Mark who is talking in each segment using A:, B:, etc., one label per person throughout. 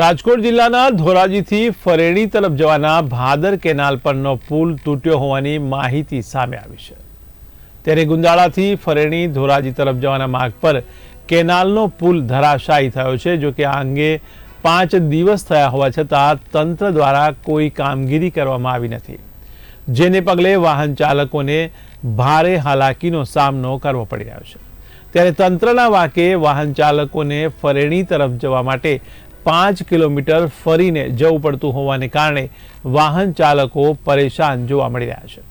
A: રાજકોટ જિલ્લાના ધોરાજીથી ફરેણી તરફ જવાના ભાદર કેનાલ પરનો પુલ તૂટ્યો હોવાની માહિતી સામે આવી છે. ત્યારે ગુંદાળાથી ફરેણી ધોરાજી તરફ જવાના માર્ગ પર કેનાલનો પુલ ધરાશાયી થયો છે, જો કે આ અંગે પાંચ દિવસ થયા હોવા છતાં તંત્ર દ્વારા કોઈ કામગીરી કરવામાં આવી નથી. જેને પગલે વાહન ચાલકોને ભારે હાલાકીનો સામનો કરવો પડી રહ્યો છે. ત્યારે તંત્રના વાકે વાહન ચાલકોને ફરેણી તરફ જવા માટે પાંચ કિલોમીટર ફરીને જવું પડતું હોવાને કારણે વાહન ચાલકો પરેશાન જોવા મળી રહ્યા છે.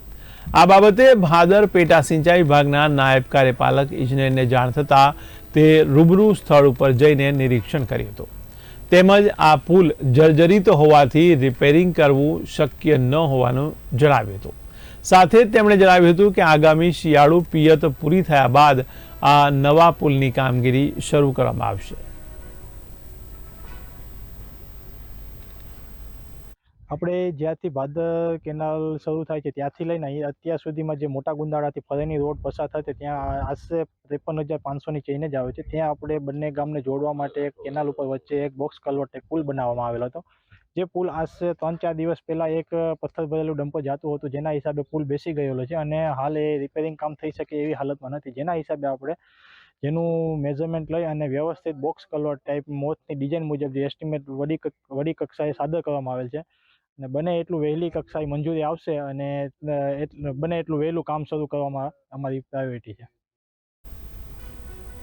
A: આ બાબતે ભાદર પેટા સિંચાઈ વિભાગના નાયબ કાર્યપાલક ઇજનેરને જાણ થતાં તે રૂબરૂ સ્થળ ઉપર જઈને નિરીક્ષણ કર્યું હતું. તેમજ આ પુલ જર્જરિત હોવાથી રિપેરિંગ કરવું શક્ય ન હોવાનું જણાવ્યું હતું. સાથે જ તેમણે જણાવ્યું હતું કે આગામી શિયાળુ પિયત પૂરી થયા બાદ આ નવા પુલની કામગીરી શરૂ કરવામાં આવશે.
B: આપણે જ્યાંથી ભાદર કેનાલ શરૂ થાય છે, ત્યાંથી લઈને અહીં અત્યાર સુધીમાં જે મોટા ગુંદાળાથી ફરેની રોડ પસાર છે, ત્યાં આશરે ત્રેપન હજાર પાંચસોની ચેઇન જ આવે છે. ત્યાં આપણે બંને ગામને જોડવા માટે એક કેનાલ ઉપર વચ્ચે એક બોક્સ કલવટ પુલ બનાવવામાં આવેલો હતો. જે પુલ આશરે ત્રણ ચાર દિવસ પહેલાં એક પથ્થર ભરેલું ડમ્પર જાતું હતું, જેના હિસાબે પુલ બેસી ગયેલો છે અને હાલ એ રિપેરિંગ કામ થઈ શકે એવી હાલતમાં નથી. જેના હિસાબે આપણે જેનું મેઝરમેન્ટ લઈ અને વ્યવસ્થિત બોક્સ કલવટ ટાઈપ મોથની ડિઝાઇન મુજબ જે એસ્ટિમેટ વડી વડી કક્ષાએ સાદર કરવામાં આવેલ છે અને બને એટલું વહેલી કક્ષાએ મંજૂરી આવશે અને બને એટલું વહેલું કામ શરૂ કરવામાં અમારી પ્રાયોરિટી છે.